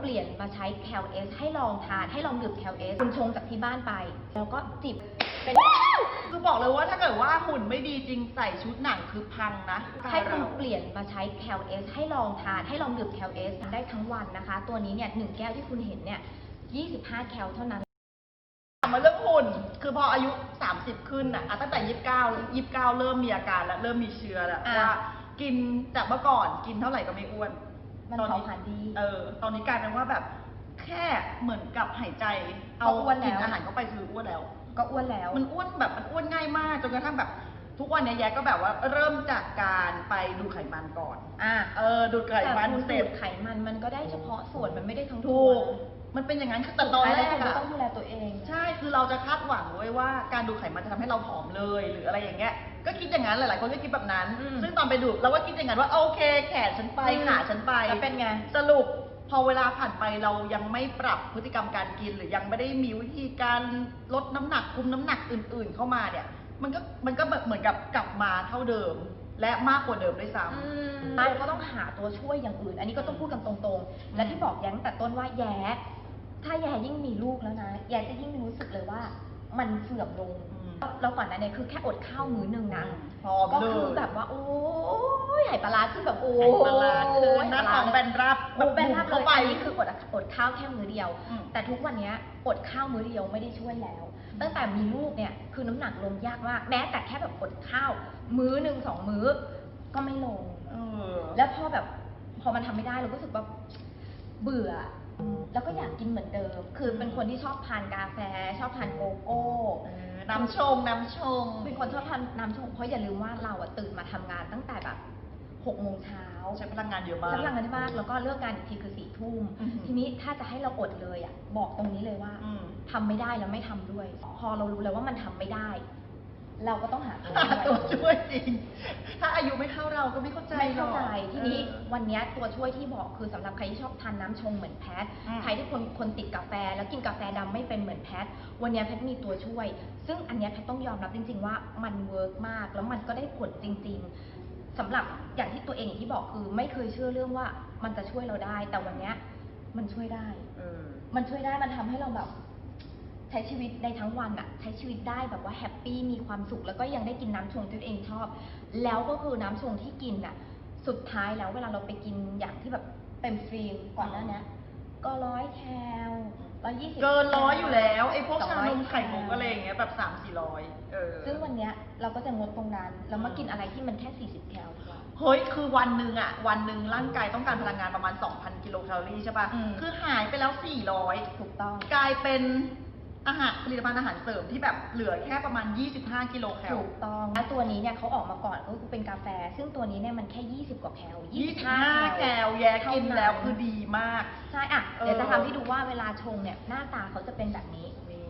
เปลี่ยนมาใช้แคลเอสให้ลองทาน ให้ลองดื่มแคลเอสคุณชงจากที่บ้านไป แล้วก็จิบเป็น คือบอกเลยว่าถ้าเกิดว่าหุ่นไม่ดีจริงใส่ชุดหนังคือพังนะให้คุณเปลี่ยนมาใช้แคลเอสให้ลองทาน ให้ลองดื่มแคลเอสได้ทั้งวันนะคะ ตัวนี้เนี่ยหนึ่งแก้วที่คุณเห็นเนี่ย 25 แคลเท่านั้นถามมาเรื่องหุ่น คือพออายุ 30 ขึ้นอะอะตั้งแต่ 29 29 เริ่มมีอาการแล้ว เริ่มมีเชื้อแล้วอะ ว่ากินจากเมื่อก่อนกินเท่าไหร่ก็ไม่อ้วน มันตอนเผานี้ผลาญดี เออ ตอนนี้กลายเป็นว่าแบบแค่เหมือนกับหายใจ เอาก็อ้วนแล้ว กินอาหารเข้าไปคืออ้วนแล้ว ก็อ้วนแล้ว มันอ้วนแบบมันอ้วนง่ายมากจนกระทั่งแบบ ทุกวันเนี้ยแยกก็แบบว่าเริ่มจากการไปดูไขมันก่อน อะเออดูไขแต่มันคุณเสร็ดูจดไขมันมันก็ได้เฉพาะส่วนมันไม่ได้ทั้งถูตัวก มันเป็นอย่างนั้นคือแต่ตอนแรกสุดท้ายล้วคุณอะก็ต้องดูแลตัวเอง ใช่ คือเราจะคาดหวังไว้ว่าการดูไขมันจะทำให้เราผอมเลยหรืออะไรอย่างเงี้ย ก็คิดอย่างนั้นหลายๆคนก็คิดแบบนั้น อืม ซึ่งตอนไปดูเราก็คิดอย่างนั้นว่าโอเคแขนฉันไปอืมขาฉันไป แล้วเป็นไง สรุปพอเวลาผ่านไปเรายังไม่ปรับพฤติกรรมการกินหรือยังไม่ได้มีวิธีการลดน้ำหนักคุมน้ำหนักอื่น ๆ เข้ามาเนี่ย มันก็มันก็แบบเหมือนกับกลับมาเท่าเดิม และมากกว่าเดิมด้วยซ้ำ เราก็ต้องหาตัวช่วยอย่างอื่น อันนี้ก็ต้องพูดกันตรงๆ และที่บอกแย้งแต่ต้นว่าแย้ ถ้าแย้ยิ่งมีลูกแล้วนะ แย้จะยิ่งรู้สึกเลยว่ามันเสื่อมลง อื มแล้วก่อนหนั้านเนี่ยคือแค่อดข้าวมื้อหนึ่งนะพร้อมก็เลยคือแบบว่า โอ้ยไหปลาร้าขึ้นแบบโอ้ไขมันลาคือหน้าไหปลท้องแบนรับโอ้แบนรับเลเข้ายไป อันนี้คืออดอดข้าวแค่มื้อเดียว อืม แต่ทุกวันเนี้ยอดข้าวมื้อเดียวไม่ได้ช่วยแล้ว ตั้งแต่มีลูกเนี่ยคือน้ำหนักลงยากมากแม้แต่แค่แบบอดข้าว มื้อหนึ่งสองมื้อก็ไม่ลง เออ แล้วพอแบบพอมันทำไม่ได้เราก็รู้สึกว่าเบื่ออ แล้วก็อยากกินเหมือนเดิม คือเป็นคนที่ชอบทานกาแฟ ชอบทานโกโก้เออน้ำชง น้ำชง เป็นคนชอบทานน้ำชง เพราะอย่าลืมว่าเราอะตื่นมาทำงานตั้งแต่แบบหกโมงเช้าใช้พลังงานเยอะมาก ใช้พลังงานได้มาก แล้วก็เลิกงานอีกทีคือสี่ทุ่ม อือหือ ทีนี้ถ้าจะให้เราอดเลยอะบอกตรงนี้เลยว่า อืม ทำไม่ได้แล้วไม่ทำด้วย พอเรารู้แล้วว่ามันทำไม่ได้ เราก็ต้องหาตัวหาช่วยตัวช่วยจริง ถ้าอายุไม่เท่าเราก็ไม่เข้าใจไม่เข้าใจหรอกทีนี้เออ วันเนี้ยตัวช่วยที่บอกคือสำหรับใครที่ชอบทานน้ำชงเหมือนแพทอืม ใครที่คนคนติดกาแฟ แล้วกินกาแฟดำไม่เป็นเหมือนแพท วันเนี้ยแพทมีตัวช่วย ซึ่งอันเนี้ยแพทต้องยอมรับจริง ๆ ว่ามันเวิร์กมากแล้วมันก็ได้ผลจริง ๆสำหรับอย่างที่ตัวเองอย่างที่บอกคือ ไม่เคยเชื่อเรื่องว่ามันจะช่วยเราได้ แต่วันเนี้ยมันช่วยได้ เออ มันช่วยได้มันทำให้เราแบบ ใช้ชีวิตในทั้งวันอะใช้ชีวิตได้แบบว่าแฮปปี้มีความสุข แล้วก็ยังได้กินน้ำชงที่ตัวเองชอบ แล้วก็คือน้ำชงที่กินอะสุดท้ายแล้วเวลาเราไปกินอย่างที่แบบเต็มฟรีมก่อนหน้าเนี้ยก็ร้อยแคลร้อยยี่สิบเกินร้อยอยู่แล้วไอ้พวกชานมไข่มุกอะไรอย่างเงี้ยแบบสามสี่ร้อยเออซึ่งวันเนี้ยเราก็จะงดตรงนั้นแล้วมากินอะไรที่มันแค่40แคลดีกว่าเฮ้ย คือวันหนึ่งอะวันหนึ่งร่างกายต้องการพลังงานประมาณ 2,000 กิโลแคลอรี่ใช่ปะอืมคือหายไปแล้วถูกต้อง400กลายเป็น อาหารผลิตภัณฑ์อาหารเสริมที่แบบเหลือแค่ประมาณ 25 กิโลแคล ถูกต้องแล้วตัวนี้เนี่ยเขาออกมาก่อนก็คือเป็นกาแฟ ซึ่งตัวนี้เนี่ยมันแค่ 20 กว่าแคล25แคลแยกกินแล้วคือดีมาก ใช่อะเออเดี๋ยวจะทำให้ดูว่าเวลาชงเนี่ยหน้าตาเขาจะเป็นแบบนี้ นี่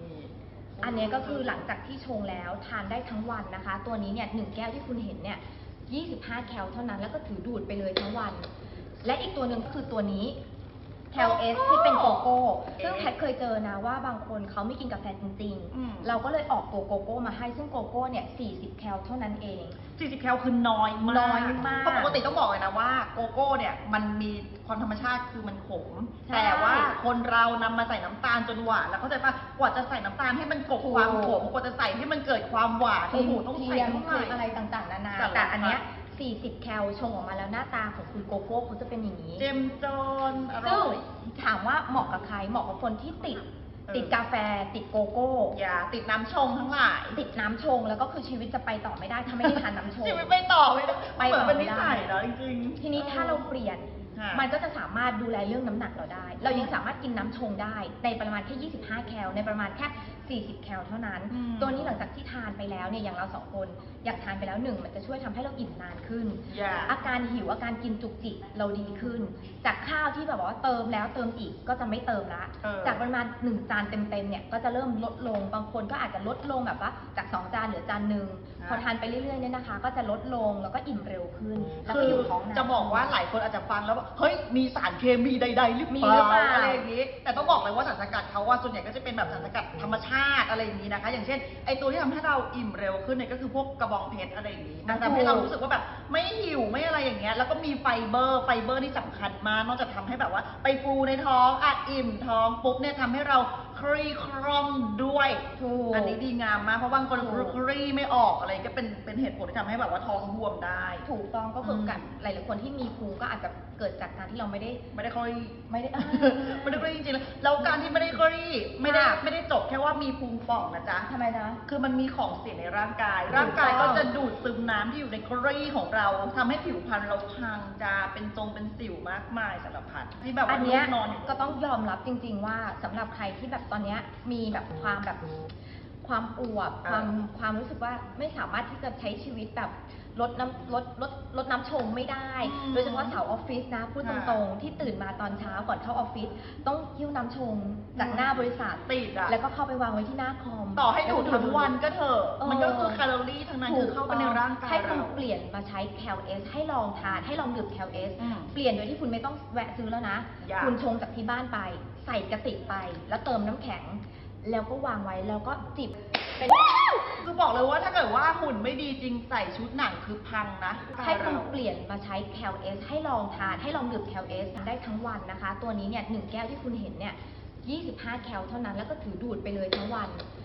อันเนี้ยก็คือหลังจากที่ชงแล้วทานได้ทั้งวันนะคะ ตัวนี้เนี่ยหนึ่งแก้วที่คุณเห็นเนี่ย 25 แคลเท่านั้นแล้วก็ถือดูดไปเลยทั้งวัน และอีกตัวหนึ่งก็คือตัวนี้ แคลเอสที่เป็นโกโก้ ซึ่งแพทเคยเจอนะว่าบางคนเขาไม่กินกาแฟจริงอืมๆเราก็เลยออกตัวโกโก้มาให้ซึ่งโกโก้เนี่ย 40 แคลเท่านั้นเอง 40 แคลคือน้อยมากน้อยมากเพราะปกติต้องบอกเลยนะว่าโกโก้เนี่ยมันมีความธรรมชาติคือมันขมใช่แต่ว่าคนเรานำมาใส่น้ำตาลจนหวาน แล้วเข้าใจปะกว่าจะใส่น้ำตาลให้มันกลบถูกความขมกว่าจะใส่ให้มันเกิดความหวานโอ้โหต้องใส่เทียมเท่าไหร่อะไรต่างๆนานาสารพัดแต่อันเนี้ย 40 แคลชงออกมาแล้วหน้าตาของคุณโกโก้เขาจะเป็นอย่างนี้ เจมจนอซึ่งร่อยถามว่าเหมาะกับใครเหมาะกับคนที่ติดเออติดกาแฟติดโกโก้ อย่าติดน้ำชงทั้งหลาย ติดน้ำชงแล้วก็คือชีวิตจะไปต่อไม่ได้ถ้าไม่ได้ทานน้ำชง ชีวิตไม่ต่อไม่ได้ไปเหมือนเป็นต่อไม่นิได้ สัยแล้วจริงๆ ทีนี้ถ้าเราเปลี่ยน ค่ะ มันก็จะสามารถดูแลเรื่องน้ำหนักเราได้ เรายังสามารถกินน้ำชงได้ ในปริมาณแค่ 25 แคล ในประมาณแค่ 40 แคลเท่านั้น อืมตัวนี้หลังจากที่ทานไปแล้วเนี่ยอย่างเราสองคน อยากทานไปแล้วหนึ่งมันจะช่วยทำให้เราอิ่มนานขึ้น อย่าอาการหิวอาการกินจุกจิกเราดีขึ้น จากข้าวที่แบบว่าเติมแล้วเติมอีกก็จะไม่เติมละ เออ จากปริมาณหนึ่งจานเต็มๆเนี่ยก็จะเริ่มลดลง บางคนก็อาจจะลดลงแบบว่าจากสองจานเหลือจานหนึ่งอ่า พอทานไปเรื่อยๆเนี่ยนะคะ ก็จะลดลงแล้วก็อิ่มเร็วขึ้น แล้วคืก็ออยู่ท้องนาน จะบอกว่าหลายคนอาจจะฟังแล้วแบบเฮ้ยมีสารเคมีใดๆหรือมีเปหรือเปล่าล่าอะไรอย่างนี้ แต่ต้องบอกเลยว่าสารสกัดเขาว่าส่วนใหญ่ก็จะเป็นแบบสารสกัดธรรมชาติอะไรอย่างนี้นะคะ อย่างเช่นไอตัวที่ทำให้เราอิ่มเร็วขึ้นเนี่ยก็คือพวกกระบองเพชรอะไรอย่างนี้มันทำให้เรารู้สึกว่าแบบไม่หิวไม่อะไรอย่างเงี้ยแล้วก็มีไฟเบอร์ไฟเบอร์นี่สำคัญมากนอกจากทำให้แบบว่า ไปฟูในท้องอะอิ่มท้องปุ๊บเนี่ยทำให้เรา คลี่คล่องด้วย ถูก อันนี้ดีงามมาก เพราะบางคนถูก คลี่ไม่ออกอะไรก็เป็นเป็นเหตุผลที่ทำให้แบบว่าท้องบวมได้ ถูกต้องก็คืออม กันหลายๆคนที่มีภูมิก็อาจจะเกิดจากการที่เราไม่ได้ไม่ได้คลี่ ไม่ได้ ไม่ได้คลี่จริงๆแล้วแล้วการที่ไม่ได้คลี่ไม่ได้ค่ะ ไม่ได้จบแค่ว่ามีพุงป่องนะจ๊ะ ทำไมนะ คือมันมีของเสียในร่างกายถูกร่างกายต้ก็องจะดูดซึมน้ำที่อยู่ในคลี่ของเราทำให้ผิวพรรณเราพังจาเป็นจงเป็นสิวมากมายสารพัดที่แบบว่าอันเนี้ยลูกนอนอยู่ ก็ต้องยอมรับจริง ๆ ว่าสำหรับใครที่แบบตอนเนี้ยมีแบบความแบบความอวบความความรู้สึกว่าไม่สามารถที่จะใช้ชีวิตแบบ ลดน้ำลดลดลดน้ำชงไม่ได้โดยเฉพาะสาวออฟฟิศนะพูดตรงๆ ที่ตื่นมาตอนเช้าก่อนเข้าออฟฟิศต้องหิ้วน้ำชงจากหน้าบริษัท ติดอะแล้วก็เข้าไปวางไว้ที่หน้าคอมต่อให้ดูดทั้งวันก็เถอะเออมันก็คือแคลอรี่ทั้งนั้นคือเข้าไปในร่างกายให้คุณเราเปลี่ยนมาใช้แคลเอสให้ลองทานให้ลองดื่มแคลเอสอืมเปลี่ยนโดยที่คุณไม่ต้องแวะซื้อแล้วนะ อย่า คุณชงจากที่บ้านไป ใส่กระติกไป แล้วเติมน้ำแข็ง แล้วก็วางไว้แล้วก็จิบ เป็นคือบอกเลยว่าถ้าเกิดว่าหุ่นไม่ดีจริงใส่ชุดหนังคือพังนะให้คุณเปลี่ยนมาใช้แคลเอสให้ลองทาน ให้ลองดื่มแคลเอสได้ทั้งวันนะคะ ตัวนี้เนี่ยหนึ่งแก้วที่คุณเห็นเนี่ย 25 แคลเท่านั้นแล้วก็ถือดูดไปเลยทั้งวัน